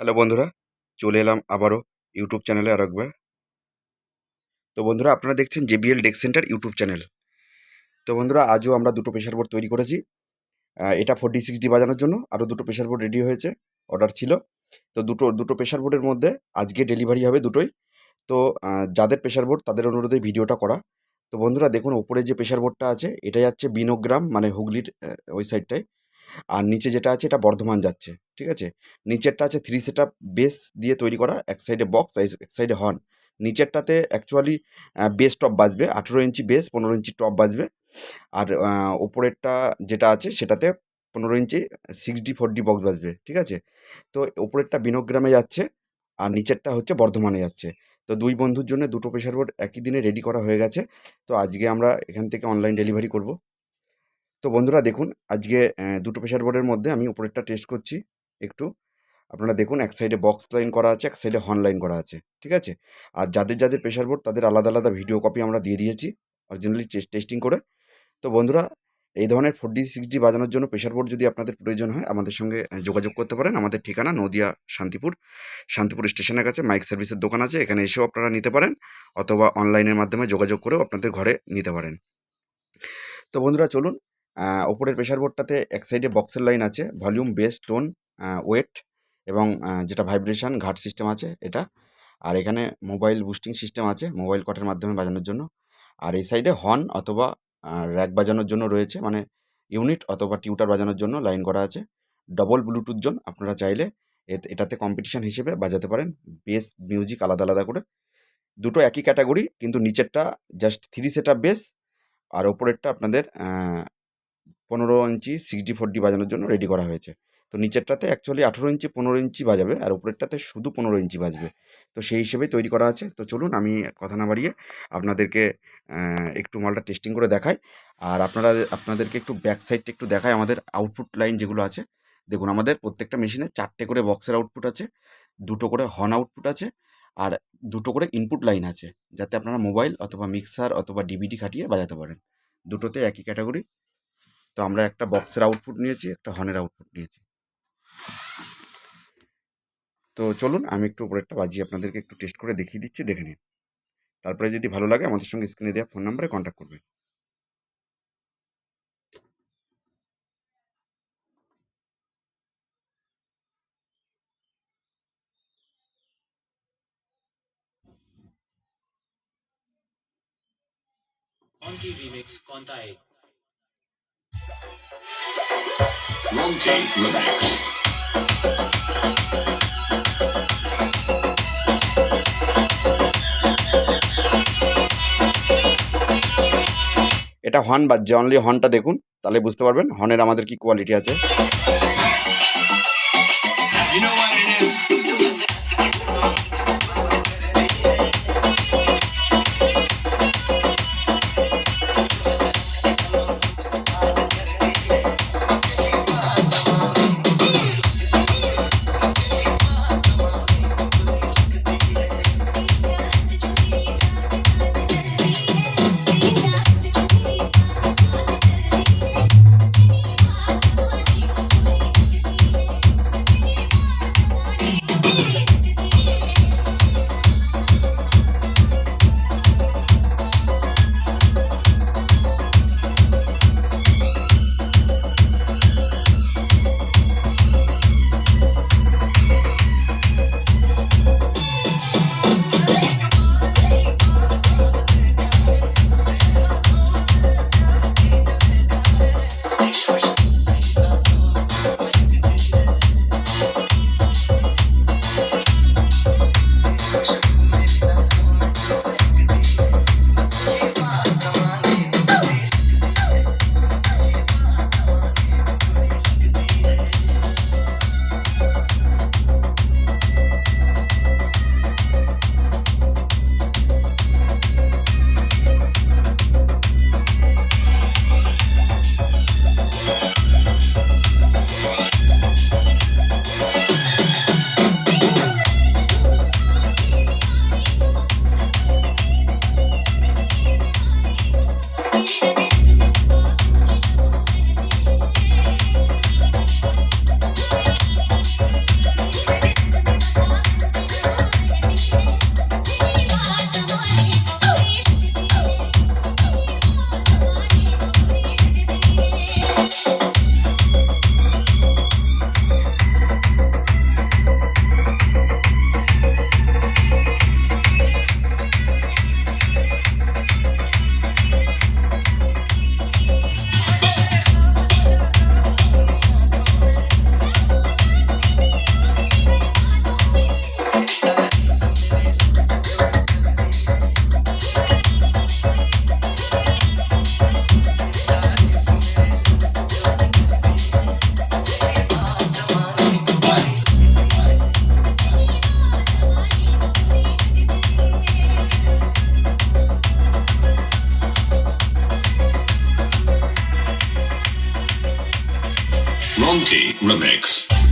Hello বন্ধুরা, চলে এলাম আবারও ইউটিউব চ্যানেলে আর একবার। তো বন্ধুরা, আপনারা দেখছেন JBL deck centre YouTube channel. তো বন্ধুরা, আজও আমরা দুটো প্রেশার বোর্ড তৈরি করেছি। এটা ফোরটি সিক্স ডি বাজানোর জন্য আরও দুটো প্রেশার বোর্ড রেডি হয়েছে, অর্ডার ছিল। তো দুটো দুটো প্রেশার বোর্ডের মধ্যে আজকে ডেলিভারি হবে দুটোই। তো যাদের প্রেশার বোর্ড, তাদের অনুরোধে ভিডিওটা করা। তো বন্ধুরা, দেখুন, ওপরে যে প্রেশার বোর্ডটা আছে এটা যাচ্ছে বিনোগ্রাম মানে হুগলির ওই সাইডটায় আর নিচে যেটা আছে এটা বর্ধমান যাচ্ছে, ঠিক আছে? নিচেরটা আছে থ্রি সেট বেস দিয়ে তৈরি করা, এক সাইডে বক্স এক সাইডে হর্ন নিচেরটাতে অ্যাকচুয়ালি বেস টপ বাজবে, আঠেরো ইঞ্চি বেস পনেরো ইঞ্চি টপ বাজবে। আর ওপরেরটা যেটা আছে সেটাতে পনেরো ইঞ্চি six D four D box বাজবে, ঠিক আছে? তো ওপরেরটা বিনোগ্রামে যাচ্ছে আর নিচেরটা হচ্ছে বর্ধমানে যাচ্ছে। তো দুই বন্ধুর জন্য দুটো প্রেশার বোর্ড একই দিনে রেডি করা হয়ে গেছে। তো আজকে আমরা এখান থেকে অনলাইন ডেলিভারি করব। তো বন্ধুরা দেখুন, আজকে দুটো প্রেশার বোর্ডের মধ্যে আমি উপরেরটা টেস্ট করছি একটু। আপনারা দেখুন, এক সাইডে বক্স লাইন করা আছে, এক সাইডে হর্ন লাইন করা আছে, ঠিক আছে? আর যাদের যাদের প্রেশার বোর্ড তাদের আলাদা আলাদা ভিডিও কপি আমরা দিয়ে দিয়েছি অরিজিনালি টেস্টিং করে। তো বন্ধুরা, এই ধরনের ফোর ডি সিক্স ডি বাজানোর জন্য প্রেশার বোর্ড যদি আপনাদের প্রয়োজন হয়, আমাদের সঙ্গে যোগাযোগ করতে পারেন। আমাদের ঠিকানা নদিয়া, শান্তিপুর। শান্তিপুর স্টেশনের কাছে মাইক সার্ভিসের দোকান আছে, এখানে এসেও আপনারা নিতে পারেন, অথবা অনলাইনের মাধ্যমে যোগাযোগ করেও আপনাদের ঘরে নিতে পারেন। তো বন্ধুরা, চলুন ওপরের প্রেশার বোর্ডটাতে এক সাইডে বক্সের লাইন আছে, ভলিউম, বেস, টোন ওয়েট এবং যেটা ভাইব্রেশন, ঘাট সিস্টেম আছে এটা। আর এখানে মোবাইল বুস্টিং সিস্টেম আছে, মোবাইল কটের মাধ্যমে বাজানোর জন্য। আর এই সাইডে হর্ন অথবা র্যাক বাজানোর জন্য রয়েছে মানে ইউনিট অথবা টিউটার বাজানোর জন্য লাইন করা আছে। ডবল ব্লুটুথ জোন আপনারা চাইলে এটাতে কম্পিটিশন হিসেবে বাজাতে পারেন। বেস মিউজিক আলাদা আলাদা করে। দুটো একই ক্যাটাগরি, কিন্তু নিচেরটা জাস্ট থ্রি সেট বেস, আর ওপরেরটা আপনাদের পনেরো ইঞ্চি সিক্স ডি ফোর ডি বাজানোর জন্য রেডি করা হয়েছে। তো নিচেরটাতে অ্যাকচুয়ালি আঠেরো ইঞ্চি, পনেরো ইঞ্চি বাজাবে আর উপরেরটাতে শুধু পনেরো ইঞ্চি বাজবে। তো সেই হিসেবেই তৈরি করা আছে। তো চলুন আমি কথা না বাড়িয়ে আপনাদেরকে একটু মালটা টেস্টিং করে দেখাই। আর আপনারা, আপনাদেরকে একটু ব্যাক সাইডটা একটু দেখাই আমাদের আউটপুট লাইন যেগুলো আছে। দেখুন, আমাদের প্রত্যেকটা মেশিনে চারটে করে বক্সের আউটপুট আছে, দুটো করে হর্ন আউটপুট আছে, আর দুটো করে ইনপুট লাইন আছে, যাতে আপনারা মোবাইল অথবা মিক্সার অথবা ডিভিডি খাটিয়ে বাজাতে পারেন। দুটোতে একই ক্যাটাগরি তো আমরা একটা বক্সের আউটপুট নিয়েছি, একটা হর্নের আউটপুট নিয়েছি। তো চলুন, আমি একটু উপরেরটা বাজিয়ে আপনাদেরকে একটু টেস্ট করে দেখিয়ে দিচ্ছি, দেখে নিন। তারপরে যদি ভালো লাগে, আমাদের সঙ্গে স্ক্রিনে দেওয়া ফোন নাম্বারে কন্ট্যাক্ট করবেন। Monty Remix Kontae. Monty. এটা হর্ন বাজছে অনলি হর্নটা দেখুন তাহলে বুঝতে পারবেন হর্নের আমাদের কি কোয়ালিটি আছে You know what Monty Remix.